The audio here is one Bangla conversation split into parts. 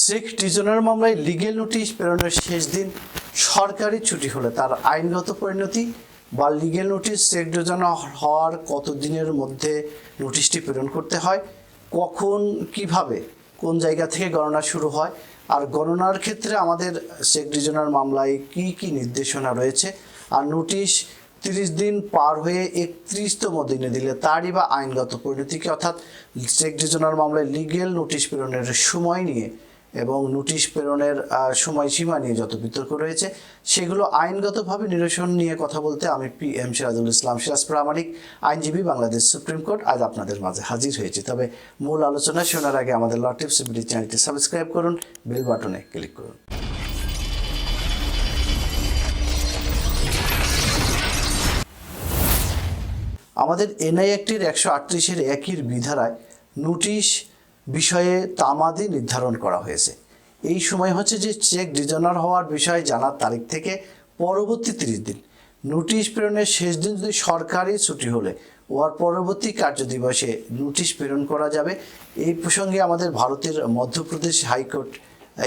শেখ ডিজনের মামলায় লিগেল নোটিশ প্রেরণের শেষ দিন সরকারি ছুটি হলে। তার আইনগত পরিণতি বা লিগেল নোটিশ শেখ ডিজনা হওয়ার কতদিনের মধ্যে নোটিশটি প্রেরণ করতে হয়, কখন, কীভাবে, কোন জায়গা থেকে গণনা শুরু হয়, আর গণনার ক্ষেত্রে আমাদের শেখ ডিজনার মামলায় কি কি নির্দেশনা রয়েছে, আর নোটিশ তিরিশ দিন পার হয়ে একত্রিশতম দিনে দিলে তারই বা আইনগত পরিণতিকে অর্থাৎ শেখ ডিজনার মামলায় লিগেল নোটিশ প্রেরণের সময় নিয়ে এবং নোটিশ প্রেরণের সময়সীমা নিয়ে যত বিতর্ক রয়েছে, সেগুলো আইনগতভাবে নিরসন নিয়ে কথা বলতে আমি পি এম সিরাজুল ইসলাম সিরাজ প্রামাণিক, আইনজীবী বাংলাদেশ সুপ্রিম কোর্ট। আজ আপনাদের মাঝে হাজির হয়েছে। তবে মূল আলোচনা শোনার আগে আমাদের ল টিপস চ্যানেলটি সাবস্ক্রাইব করুন, বেল বাটনে ক্লিক করুন। আমাদের এনআই অ্যাক্টের একশো আটত্রিশের একই বিধারায় নোটিশ বিষয়ে তামাদি নির্ধারণ করা হয়েছে। এই সময় হচ্ছে যে চেক ডিজনার হওয়ার বিষয়ে জানার তারিখ থেকে পরবর্তী তিরিশ দিন। নোটিশ প্রেরণের শেষ দিন যদি সরকারি ছুটি হলে, ওয়ার পরবর্তী কার্যদিবসে নোটিশ প্রেরণ করা যাবে। এই প্রসঙ্গে আমাদের ভারতের মধ্যপ্রদেশ হাইকোর্ট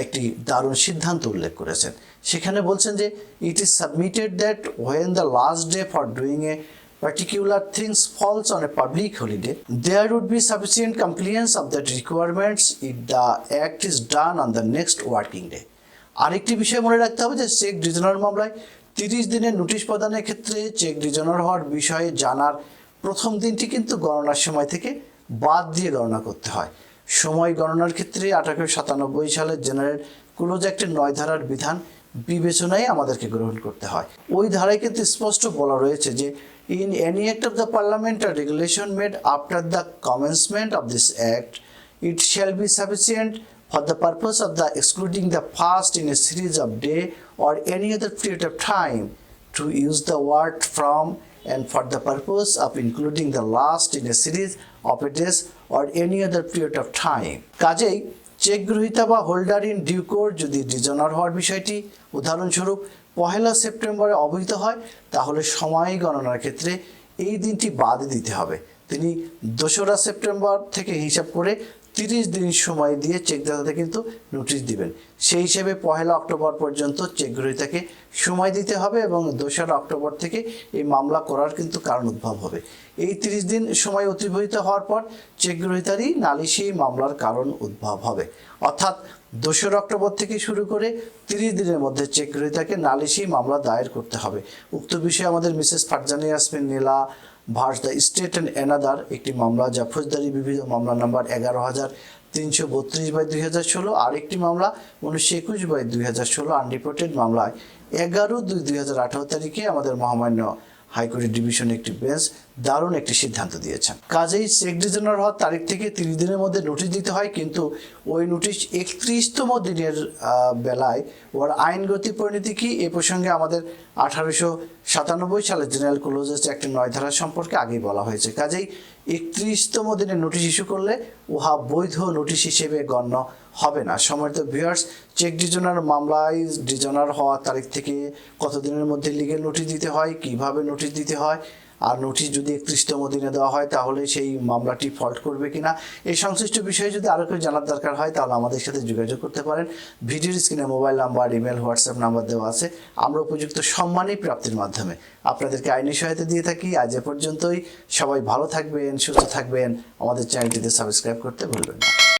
একটি দারুণ সিদ্ধান্ত উল্লেখ করেছেন। সেখানে বলছেন যে it is submitted that when the last day for doing a particular things falls on a public holiday, there would be sufficient compliance of that requirements if the act is done on the next working day. আরেকটি বিষয় মনে রাখতে হবে যে চেক ডিজনার মামলায় তিরিশ দিনের নোটিশ প্রদানের ক্ষেত্রে চেক ডিজনার হওয়ার বিষয়ে জানার প্রথম দিনটি কিন্তু গণনার সময় থেকে বাদ দিয়ে গণনা করতে হয় সময় গণনার ক্ষেত্রে আঠারোশো সাতানব্বই সালের জেনারেল ক্লোজ অ্যাক্টের নয় ধারার বিধান বিবেচনায় আমাদেরকে গ্রহণ করতে হয়। ওই ধারায় কিন্তু স্পষ্ট বলা রয়েছে যে in any act of the parliament or regulation made after the commencement of this act it shall be sufficient for the purpose of the excluding the first in a series of day or any other period of time to use the word from and for the purpose of including the last in a series of a days or any other period of time কাজেই চেক গ্রহীতা বা হোল্ডার ইন ডিউ কোর্ট যদি ডিজনার হওয়ার বিষয়টি উদাহরণস্বরূপ পহেলা সেপ্টেম্বরে অবহিত হয়, তাহলে সময় গণনার ক্ষেত্রে এই দিনটি বাদ দিতে হবে। তিনি দোসরা সেপ্টেম্বর থেকে হিসাব করে তিরিশ দিন সময় দিয়ে চেকদাতাতে কিন্তু নোটিশ দিবেন। সেই হিসেবে পহেলা অক্টোবর পর্যন্ত চেক গ্রহীতাকে সময় দিতে হবে এবং দোসরা অক্টোবর থেকে এই মামলা করার কিন্তু কারণ উদ্ভব হবে। এই তিরিশ দিন সময় অতিবাহিত হওয়ার পর চেক গ্রহীতারই নালিশি মামলার কারণ উদ্ভব হবে। অর্থাৎ দোসরা অক্টোবর থেকে শুরু করে তিরিশ দিনের মধ্যে চেক গ্রহীতাকে নালিশি মামলা দায়ের করতে হবে। উক্ত বিষয়ে আমাদের Mrs Farjani Yasmin, Nila, versus the state and another একটি মামলা যা ফৌজদারি বিবিধ মামলা নাম্বার এগারো হাজার তিনশো বত্রিশ বাই দুই হাজার ষোলো, আরেকটি মামলা উনিশশো একুশ বাই দুই হাজার ষোলো, আনরিপোর্টেড মামলায়। এগারো দুই দুই হাজার আঠারো তারিখে আমাদের মহামান্য হাইকোর্টের ডিভিশন একটি বেঞ্চ দারুণ একটি সিদ্ধান্ত দিয়েছেন। কাজেই চেক ডিজনার হওয়ার তারিখ থেকে তিরিশ দিনের মধ্যে নোটিশ দিতে হয়, কিন্তু ওই নোটিশ একত্রিশতম দিনের বেলায় ওর আইনগতি পরিণতি কি এ প্রসঙ্গে আমাদের আঠারোশো সাতানব্বই সালের জেনারেল ক্লোজেস একটি নয় ধারা সম্পর্কে আগেই বলা হয়েছে। কাজেই একত্রিশতম দিনে নোটিশ ইস্যু করলে উহা বৈধ নোটিশ হিসেবে গণ্য হবে না। সম্মানিত ভিউয়ার্স চেক ডিজনার মামলায় ডিজনার হওয়ার তারিখ থেকে কতদিনের মধ্যে লিগেল নোটিশ দিতে হয়, কীভাবে নোটিশ দিতে হয় আর নোটিশ যদি একত্রিশতম দিনে দেওয়া হয়, তাহলে সেই মামলাটি ফল্ট করবে কিনা? এই সংশ্লিষ্ট বিষয়ে যদি আরও কেউ জানার দরকার হয়, তাহলে আমাদের সাথে যোগাযোগ করতে পারেন। ভিডিওর স্ক্রিনে mobile number email WhatsApp number দেওয়া আছে। আমরা উপযুক্ত সম্মানই প্রাপ্তির মাধ্যমে আপনাদেরকে আইনি সহায়তা দিয়ে থাকি। আজ এ পর্যন্তই। সবাই ভালো থাকবেন, সুস্থ থাকবেন। আমাদের চ্যানেলটিতে সাবস্ক্রাইব করতে ভুলবেন না।